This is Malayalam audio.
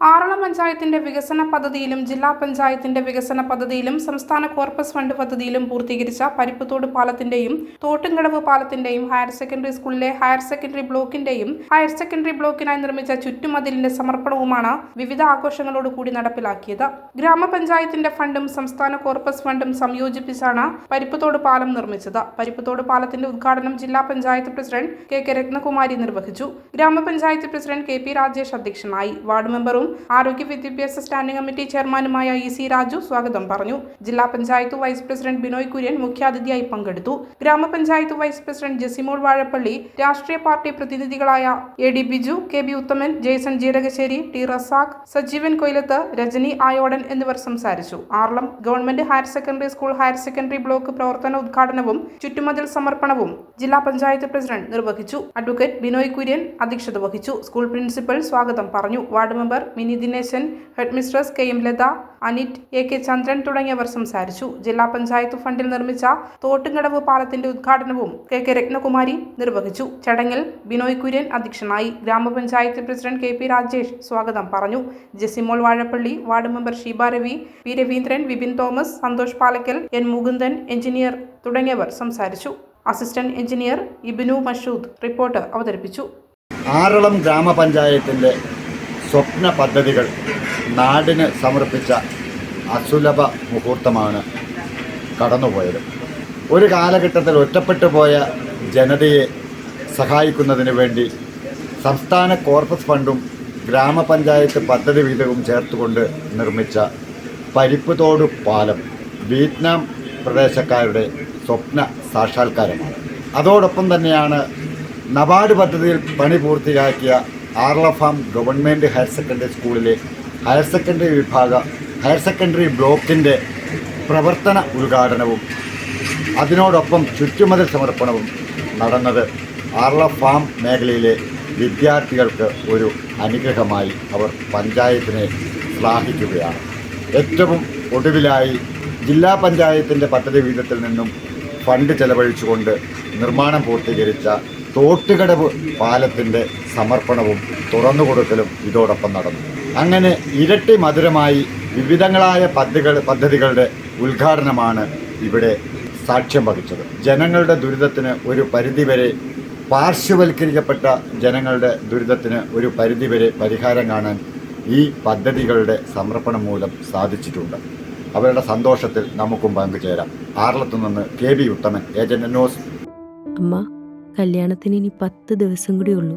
ആറളം പഞ്ചായത്തിന്റെ വികസന പദ്ധതിയിലും ജില്ലാ പഞ്ചായത്തിന്റെ വികസന പദ്ധതിയിലും സംസ്ഥാന കോർപ്പസ് ഫണ്ട് പദ്ധതിയിലും പൂർത്തീകരിച്ച പരിപ്പത്തോട് പാലത്തിന്റെയും തോട്ടുംകടവ് പാലത്തിന്റെയും ഹയർ സെക്കൻഡറി സ്കൂളിലെ ഹയർ സെക്കൻഡറി ബ്ലോക്കിന്റെയും ഹയർ സെക്കൻഡറി ബ്ലോക്കിനായി നിർമ്മിച്ച ചുറ്റുമതിലിന്റെ സമർപ്പണവുമാണ് വിവിധ ആഘോഷങ്ങളോട് കൂടി നടപ്പിലാക്കിയത്. ഗ്രാമപഞ്ചായത്തിന്റെ ഫണ്ടും സംസ്ഥാന കോർപ്പസ് ഫണ്ടും സംയോജിപ്പിച്ചാണ് പരിപ്പത്തോട് പാലം നിർമ്മിച്ചത്. പരിപ്പത്തോട് പാലത്തിന്റെ ഉദ്ഘാടനം ജില്ലാ panchayat president K K Rathnakumari നിർവഹിച്ചു. ഗ്രാമപഞ്ചായത്ത് പ്രസിഡന്റ് കെ പി രാജേഷ് അധ്യക്ഷനായി. വാർഡ് മെമ്പറും ആരോഗ്യ വിദ്യാഭ്യാസ സ്റ്റാൻഡിംഗ് കമ്മിറ്റി ചെയർമാനുമായ ഇ സി രാജു സ്വാഗതം പറഞ്ഞു. ജില്ലാ പഞ്ചായത്ത് വൈസ് പ്രസിഡന്റ് ബിനോയ് കുര്യൻ മുഖ്യാതിഥിയായി പങ്കെടുത്തു. ഗ്രാമപഞ്ചായത്ത് വൈസ് പ്രസിഡന്റ് ജെസിമോൾ വാഴപ്പള്ളി രാഷ്ട്രീയ party പ്രതിനിധികളായ A D Biju K B Uthaman Jaison Jeerakassery T Razak Sajeevan Koyilath Rajani Ayodan എന്നിവർ സംസാരിച്ചു. Aralam government higher secondary school higher secondary block പ്രവർത്തന ഉദ്ഘാടനവും ചുറ്റുമതിൽ സമർപ്പണവും ജില്ലാ പഞ്ചായത്ത് പ്രസിഡന്റ് നിർവഹിച്ചു. അഡ്വക്കേറ്റ് ബിനോയ് കുര്യൻ അധ്യക്ഷത വഹിച്ചു. സ്കൂൾ പ്രിൻസിപ്പൽ സ്വാഗതം പറഞ്ഞു. Ward member Mini Dineshan headmistress K M Latha Anit A K Chandran തുടങ്ങിയവർ സംസാരിച്ചു. ജില്ലാ പഞ്ചായത്ത് ഫണ്ടിൽ നിർമ്മിച്ച തോട്ടുകടവ് പാലത്തിന്റെ ഉദ്ഘാടനവും കെ കെ രത്നകുമാരി നിർവഹിച്ചു. ചടങ്ങിൽ ബിനോയ് കുര്യൻ അധ്യക്ഷനായി ഗ്രാമപഞ്ചായത്ത് പ്രസിഡന്റ് കെ പി രാജേഷ് സ്വാഗതം പറഞ്ഞു. Jesimol Vazhappally ward member Sheeba Ravi P Raveendran Vipin Thomas Santhosh Palakkal N Mukundan engineer തുടങ്ങിയവർ സംസാരിച്ചു. Assistant engineer Ibinu Mashood report അവതരിപ്പിച്ചു. ആറളം ഗ്രാമപഞ്ചായത്തിന്റെ സ്വപ്ന പദ്ധതികൾ നാടിന് സമർപ്പിച്ച അസുലഭ മുഹൂർത്തമാണ് കടന്നുപോയത്. ഒരു കാലഘട്ടത്തിൽ ഒറ്റപ്പെട്ടു പോയ ജനതയെ സഹായിക്കുന്നതിന് വേണ്ടി സംസ്ഥാന കോർപ്പസ് ഫണ്ടും ഗ്രാമപഞ്ചായത്ത് പദ്ധതി വിഹിതവും ചേർത്തുകൊണ്ട് നിർമ്മിച്ച പരിപ്പുതോട് പാലം വിയറ്റ്നാം പ്രദേശക്കാരുടെ സ്വപ്ന സാക്ഷാത്കാരമാണ്. അതോടൊപ്പം തന്നെയാണ് നബാർഡ് പദ്ധതിയിൽ പണി പൂർത്തിയാക്കിയ ആർലഫാം ഗവൺമെന്റ് ഹയർ സെക്കൻഡറി സ്കൂളിലെ ഹയർ സെക്കൻഡറി വിഭാഗ ഹയർ സെക്കൻഡറി ബ്ലോക്കിന്റെ പ്രവർത്തന ഉദ്ഘാടനവും അതിനോടൊപ്പം ചുറ്റുമതിൽ സമർപ്പണവും നടന്നത് ആർള ഫാം മേഖലയിലെ വിദ്യാർത്ഥികൾക്ക് ഒരു അനുഗ്രഹമായി അവർ പഞ്ചായത്തിനെ ശ്ലാഘിക്കുകയാണ് ഏറ്റവും ഒടുവിലായി ജില്ലാ പഞ്ചായത്തിന്റെ പദ്ധതി വിഹിതത്തിൽ നിന്നും ഫണ്ട് ചെലവഴിച്ചുകൊണ്ട് നിർമ്മാണം പൂർത്തീകരിച്ച തോട്ടുകടവ് പാലത്തിന്റെ സമർപ്പണവും തുറന്നുകൊടുക്കലും ഇതോടൊപ്പം നടന്നു. അങ്ങനെ ഇരട്ടി മധുരമായി വിവിധങ്ങളായ പദ്ധതികൾ പദ്ധതികളുടെ ഉദ്ഘാടനമാണ് ഇവിടെ സാക്ഷ്യം വഹിച്ചത്. ജനങ്ങളുടെ ദുരിതത്തിന് ഒരു പരിധിവരെ പാർശ്വവൽക്കരിക്കപ്പെട്ട ജനങ്ങളുടെ ദുരിതത്തിന് ഒരു പരിധിവരെ പരിഹാരം കാണാൻ ഈ പദ്ധതികളുടെ സമർപ്പണം മൂലം സാധിച്ചിട്ടുണ്ട്. അവരുടെ സന്തോഷത്തിൽ നമുക്കും പങ്കുചേരാം. ആറളത്തു നിന്ന് K B Uthaman agent news. അമ്മ കല്യാണത്തിന് ഇനി പത്ത് ദിവസം കൂടി ഉള്ളൂ.